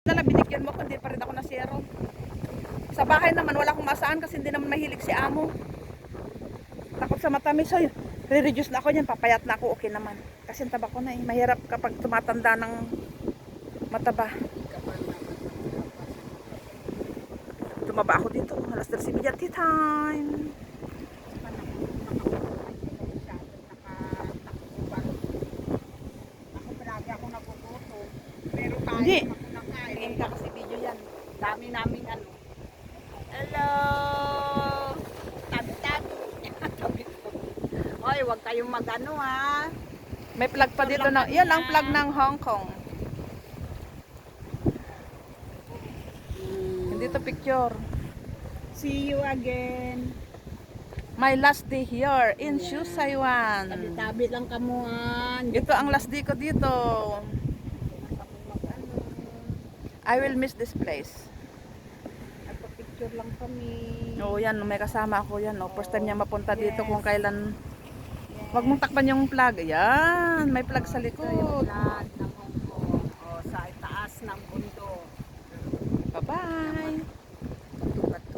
Dala, binigyan mo ko, hindi pa rin ako nasiro. Sa bahay naman, wala akong masaan kasi hindi naman mahilig si amo. Takot sa matamis. So, re-reduce na ako yan. Papayat na ako, okay naman. Kasi ang taba ko na eh. Mahirap kapag tumatanda ng mataba. Tumaba ako dito. Alas 13 tea time. Hindi. ako na kain. Tingin ka kasi video yan. Dami namin ano. Hello! Tabi-tabi. Tabi-tabi. Hoy, huwag kayong magano ha. May plug pa dito na. Yan ang plug ng Hong Kong. Hindi to picture. See you again. My last day here in Shusaiwan. Tabi-tabi lang kamuhan. Ito ang last day ko dito. I will miss this place. Nagpa-picture lang kami. Oo, yan. May kasama ako yan. No? First time niya mapunta dito kung kailan. Huwag mong takpan yung plug. Yan. May plug sa Ito yung likod. vlog ng